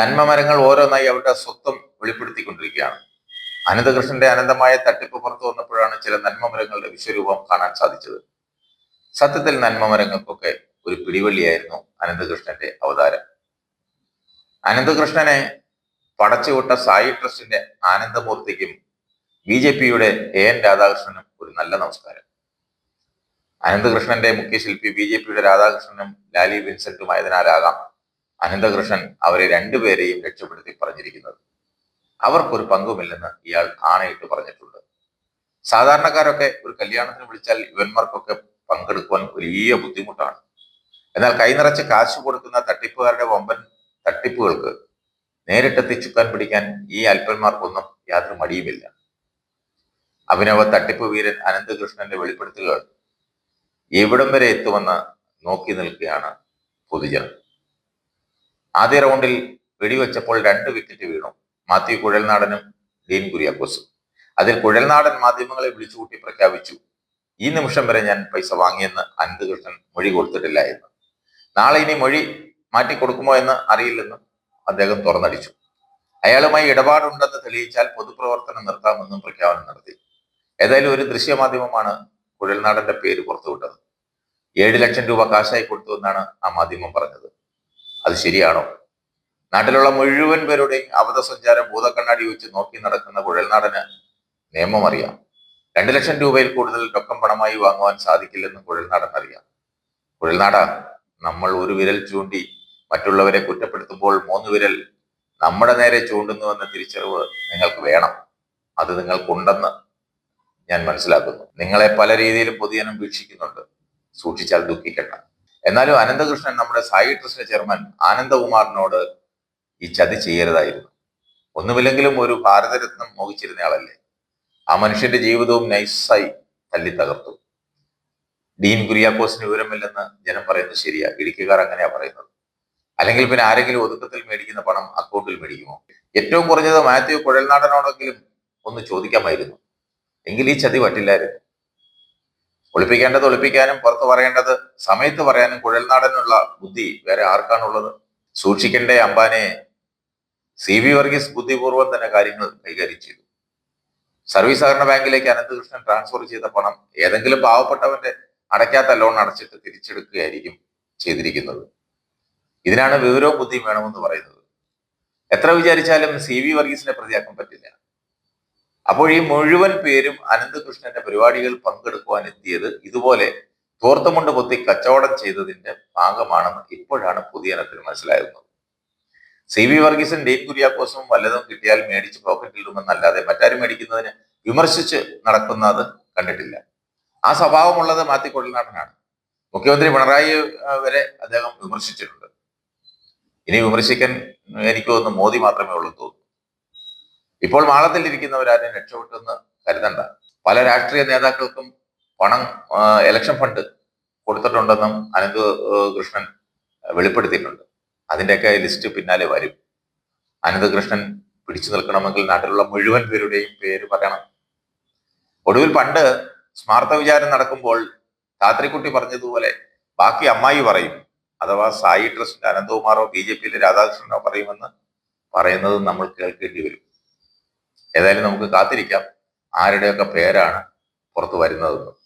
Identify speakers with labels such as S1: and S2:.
S1: നന്മ മരങ്ങൾ ഓരോന്നായി അവരുടെ സ്വത്വം വെളിപ്പെടുത്തിക്കൊണ്ടിരിക്കുകയാണ്. അനന്തകൃഷ്ണന്റെ അനന്തമായ തട്ടിപ്പ് പുറത്തു വന്നപ്പോഴാണ് ചില നന്മ മരങ്ങളുടെ വിശ്വരൂപം കാണാൻ സാധിച്ചത്. സത്യത്തിൽ നന്മ മരങ്ങൾക്കൊക്കെ ഒരു പിടിവള്ളിയായിരുന്നു അനന്തകൃഷ്ണന്റെ അവതാരം. അനന്തകൃഷ്ണനെ പടച്ചുവിട്ട സായി ട്രസ്റ്റിന്റെ ആനന്ദമൂർത്തിക്കും ബി ജെ പിയുടെ എ എൻ രാധാകൃഷ്ണനും ഒരു നല്ല നമസ്കാരം. അനന്തകൃഷ്ണന്റെ മുഖ്യശില്പി ബി ജെ പിയുടെ രാധാകൃഷ്ണനും ലാലി വിൻസെന്റുമായതിനാലാകാം അനന്തകൃഷ്ണൻ അവരെ രണ്ടുപേരെയും രക്ഷപ്പെടുത്തി പറഞ്ഞിരിക്കുന്നത്. അവർക്കൊരു പങ്കുമില്ലെന്ന് ഇയാൾ ആണയിട്ട് പറഞ്ഞിട്ടുണ്ട്. സാധാരണക്കാരൊക്കെ ഒരു കല്യാണത്തിന് വിളിച്ചാൽ ഇവന്മാർക്കൊക്കെ പങ്കെടുക്കുവാൻ വലിയ ബുദ്ധിമുട്ടാണ്. എന്നാൽ കൈനിറച്ച് കാശ് കൊടുക്കുന്ന തട്ടിപ്പുകാരുടെ വമ്പൻ തട്ടിപ്പുകൾക്ക് നേരിട്ടെത്തി ചുക്കാൻ പിടിക്കാൻ ഈ അല്പന്മാർക്കൊന്നും യാതൊരു മടിയുമില്ല. അഭിനവ തട്ടിപ്പ് വീരൻ അനന്തകൃഷ്ണന്റെ വെളിപ്പെടുത്തലുകൾ എവിടം വരെ എത്തുമെന്ന് നോക്കി നിൽക്കുകയാണ് പൊതുജനം. ആദ്യ റൗണ്ടിൽ വെടിവെച്ചപ്പോൾ രണ്ട് വിക്കറ്റ് വീണു. മാത്യു കുഴൽനാടനും ഡീൻ കുര്യാക്കോസും. അതിൽ കുഴൽനാടൻ മാധ്യമങ്ങളെ വിളിച്ചുകൂട്ടി പ്രഖ്യാപിച്ചു ഈ നിമിഷം വരെ ഞാൻ പൈസ വാങ്ങിയെന്ന് അനന്തകൃഷ്ണൻ മൊഴി കൊടുത്തിട്ടില്ല എന്ന് നാളെ ഇനി മൊഴി മാറ്റി കൊടുക്കുമോ എന്ന് അറിയില്ലെന്നും അദ്ദേഹം തുറന്നടിച്ചു. അയാളുമായി ഇടപാടുണ്ടെന്ന് തെളിയിച്ചാൽ പൊതുപ്രവർത്തനം നിർത്താമെന്നും പ്രഖ്യാപനം നടത്തി. ഏതായാലും ഒരു ദൃശ്യമാധ്യമമാണ് കുഴൽനാടന്റെ പേര് പുറത്തുവിട്ടത്. ഏഴ് ലക്ഷം രൂപ കാശായി കൊടുത്തു എന്നാണ് ആ മാധ്യമം പറഞ്ഞത്. അത് ശരിയാണോ? നാട്ടിലുള്ള മുഴുവൻ പേരുടെയും അബദ്ധസഞ്ചാര ഭൂതക്കണ്ണാടി വെച്ച് നോക്കി നടക്കുന്ന കുഴൽനാടന് നിയമം അറിയാം രണ്ടു ലക്ഷം രൂപയിൽ കൂടുതൽ രൊക്കം പണമായി വാങ്ങുവാൻ സാധിക്കില്ലെന്ന് കുഴൽനാടൻ അറിയാം. കുഴൽനാട നമ്മൾ ഒരു വിരൽ ചൂണ്ടി മറ്റുള്ളവരെ കുറ്റപ്പെടുത്തുമ്പോൾ മൂന്ന് വിരൽ നമ്മുടെ നേരെ ചൂണ്ടുന്നുവെന്ന തിരിച്ചറിവ് നിങ്ങൾക്ക് വേണം. അത് നിങ്ങൾക്കുണ്ടെന്ന് ഞാൻ മനസ്സിലാക്കുന്നു. നിങ്ങളെ പല രീതിയിലും പൊതുജനം വീക്ഷിക്കുന്നുണ്ട്. സൂക്ഷിച്ചാൽ ദുഃഖിക്കണ്ട. എന്നാലും അനന്തകൃഷ്ണൻ നമ്മുടെ സായി ട്രസ്റ്റിന്റെ ചെയർമാൻ ആനന്ദകുമാറിനോട് ഈ ചതി ചെയ്യരുതായിരുന്നു. ഒന്നുമില്ലെങ്കിലും ഒരു ഭാരതരത്നം മോഹിച്ചിരുന്നയാളല്ലേ ആ മനുഷ്യന്റെ ജീവിതവും നൈസായി തല്ലി തകർത്തു ഡീൻ കുര്യാക്കോസിന് വിവരമില്ലെന്ന് ജനം പറയുന്നത് ശരിയാ. ഇടുക്കിക്കാർ അങ്ങനെയാ പറയുന്നത്. അല്ലെങ്കിൽ പിന്നെ ആരെങ്കിലും ഒതുക്കത്തിൽ മേടിക്കുന്ന പണം അക്കൗണ്ടിൽ മേടിക്കുമോ? ഏറ്റവും കുറഞ്ഞത് മാത്യു കുഴൽനാടനോടെങ്കിലും ഒന്ന് ചോദിക്കാമായിരുന്നു. എങ്കിൽ ഈ ചതി പറ്റില്ലായിരുന്നു. ഒളിപ്പിക്കേണ്ടത് ഒളിപ്പിക്കാനും പുറത്തു പറയേണ്ടത് സമയത്ത് പറയാനും കുഴൽനാടനുള്ള ബുദ്ധി വേറെ ആർക്കാണുള്ളത്? സൂക്ഷിക്കേണ്ട അംബാനെ? സി വി വർഗീസ് ബുദ്ധിപൂർവം തന്നെ കാര്യങ്ങൾ കൈകാര്യം ചെയ്തു. സർവീസ് സഹകരണ ബാങ്കിലേക്ക് അനന്തകൃഷ്ണൻ ട്രാൻസ്ഫർ ചെയ്ത പണം ഏതെങ്കിലും പാവപ്പെട്ടവന്റെ അടയ്ക്കാത്ത ലോൺ അടച്ചിട്ട് തിരിച്ചെടുക്കുകയായിരിക്കും ചെയ്തിരിക്കുന്നത്. ഇതിനാണ് വിവരവും ബുദ്ധിയും വേണമെന്ന് പറയുന്നത്. എത്ര വിചാരിച്ചാലും സി വി വർഗീസിനെ പ്രതിയാക്കാൻ പറ്റില്ല. അപ്പോൾ ഈ മുഴുവൻ പേരും അനന്തകൃഷ്ണന്റെ പരിപാടികൾ പങ്കെടുക്കുവാൻ എത്തിയത് ഇതുപോലെ തോർത്തമുണ്ട് പൊത്തി കച്ചവടം ചെയ്തതിന്റെ ഭാഗമാണെന്ന് ഇപ്പോഴാണ് പൊതുജനത്തിന് മനസ്സിലാകുന്നത്. സി വി വർഗീസും ഡീൻ കുര്യാക്കോസും വല്ലതും കിട്ടിയാൽ മേടിച്ച് പോക്കറ്റിൽ ഇടുമെന്നല്ലാതെ മറ്റാരും മേടിക്കുന്നതിന് വിമർശിച്ച് നടക്കുന്നത് കണ്ടിട്ടില്ല. ആ സ്വഭാവമുള്ളത് മാത്തി കൊള്ളനാടനാണ് മുഖ്യമന്ത്രി പിണറായി വരെ അദ്ദേഹം വിമർശിച്ചിട്ടുണ്ട്. ഇനി വിമർശിക്കാൻ എനിക്ക് മോദി മാത്രമേ ഉള്ളൂ തോന്നുന്നു. ഇപ്പോൾ മാളത്തിലിരിക്കുന്നവരാരും രക്ഷപ്പെട്ടെന്ന് കരുതണ്ട. പല രാഷ്ട്രീയ നേതാക്കൾക്കും പണം ഇലക്ഷൻ ഫണ്ട് കൊടുത്തിട്ടുണ്ടെന്നും അനന്ത് കൃഷ്ണൻ വെളിപ്പെടുത്തിയിട്ടുണ്ട്. അതിന്റെയൊക്കെ ലിസ്റ്റ് പിന്നാലെ വരും. അനന്തകൃഷ്ണൻ പിടിച്ചു നിൽക്കണമെങ്കിൽ നാട്ടിലുള്ള മുഴുവൻ പേരുടെയും പേര് പറയണം. ഒടുവിൽ പണ്ട് സ്മാർത്ഥ വിചാരം നടക്കുമ്പോൾ താത്രിക്കുട്ടി പറഞ്ഞതുപോലെ ബാക്കി അമ്മായി പറയും. അഥവാ സായി ട്രസ്റ്റിന്റെ അനന്തകുമാറോ ബി ജെ പിയിലെ രാധാകൃഷ്ണനോ പറയുമെന്ന് പറയുന്നത് നമ്മൾ കേൾക്കേണ്ടി വരും. ഏതായാലും നമുക്ക് കാത്തിരിക്കാം. ആരുടെയൊക്കെ പേരാണ് പുറത്തു വരുന്നതെന്ന്.